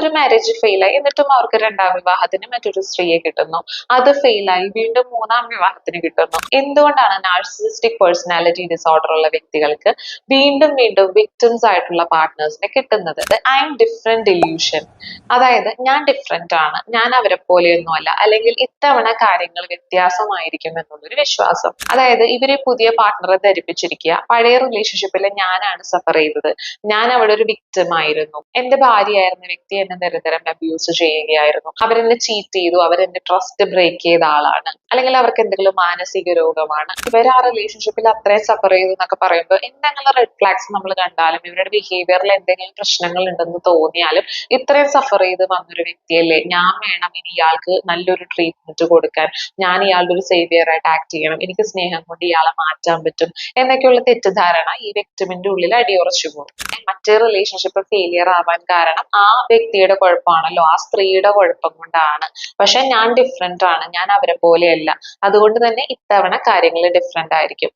ഒരു മാരേജ് ഫെയിലായി എന്നിട്ടും അവർക്ക് രണ്ടാം വിവാഹത്തിന് മറ്റൊരു സ്ത്രീയെ കിട്ടുന്നു. അത് ഫെയിലായി വീണ്ടും മൂന്നാം വിവാഹത്തിന് കിട്ടുന്നു. എന്തുകൊണ്ടാണ് നാർസിസിസ്റ്റിക് പേഴ്സണാലിറ്റി ഡിസോർഡർ ഉള്ള വ്യക്തികൾക്ക് വീണ്ടും വീണ്ടും വിക്ടിംസ് ആയിട്ടുള്ള പാർട്ട്നേഴ്സിനെ കിട്ടുന്നത്? ഐ എം ഡിഫറെന്റ് ഇല്യൂഷൻ അതായത് ഞാൻ ഡിഫറെന്റ് ആണ്. ഞാൻ അവരെ പോലെയൊന്നും അല്ല അല്ലെങ്കിൽ ഇത്തവണ കാര്യങ്ങൾ വ്യത്യാസമായിരിക്കും എന്നുള്ളൊരു വിശ്വാസം. അതായത് ഇവരെ പുതിയ പാർട്ട്ണറെ ധരിപ്പിച്ചിരിക്കുക. പഴയ റിലേഷൻഷിപ്പിൽ ഞാനാണ് സഫർ ചെയ്തത്. ഞാൻ അവിടെ ഒരു വിക്ടിം ആയിരുന്നു. എന്റെ ഭാര്യയായിരുന്ന വ്യക്തി എന്നെ നിരന്തരം അബ്യൂസ് ചെയ്യുകയായിരുന്നു. അവരെന്നെ ചീറ്റ് ചെയ്തു അവരെന്റെ ട്രസ്റ്റ് ബ്രേക്ക് ചെയ്ത ആളാണ്. അല്ലെങ്കിൽ അവർക്ക് എന്തെങ്കിലും മാനസിക രോഗമാണ്. ഇവർ ആ റിലേഷൻഷിപ്പിൽ അത്രയും സഫർ ചെയ്തു എന്നൊക്കെ പറയുമ്പോൾ എന്തെങ്കിലും റെഡ് ഫ്ലാഗ്സ് നമ്മൾ കണ്ടാലും ഇവരുടെ ബിഹേവിയറിൽ എന്തെങ്കിലും പ്രശ്നങ്ങൾ ഉണ്ടെന്ന് തോന്നിയാലും ഇത്രയും സഫർ ചെയ്ത് വന്നൊരു വ്യക്തിയല്ലേ? ഞാൻ വേണം ഇനി ഇയാൾക്ക് നല്ലൊരു ട്രീറ്റ്മെന്റ് കൊടുക്കാൻ. ഞാൻ ഇയാളുടെ ഒരു സേവിയർ ആയിട്ട് ആക്ട് ചെയ്യണം. എനിക്ക് സ്നേഹം കൊണ്ട് ഇയാളെ മാറ്റാൻ പറ്റും. എന്നൊക്കെയുള്ള തെറ്റിദ്ധാരണ ഈ വ്യക്തിമിന്റെ ഉള്ളിൽ അടിയുറച്ചു പോകും മറ്റേ റിലേഷൻഷിപ്പ് ഫെയിലിയർ ആവാൻ കാരണം ആ വ്യക്തിയുടെ കുഴപ്പമാണല്ലോ. ആ സ്ത്രീയുടെ കുഴപ്പം കൊണ്ടാണ്. പക്ഷെ ഞാൻ ഡിഫറെന്റ് ആണ്. ഞാൻ അവരെ പോലെയല്ല. അതുകൊണ്ട് തന്നെ ഇത്തവണ കാര്യങ്ങൾ ഡിഫറെന്റ് ആയിരിക്കും.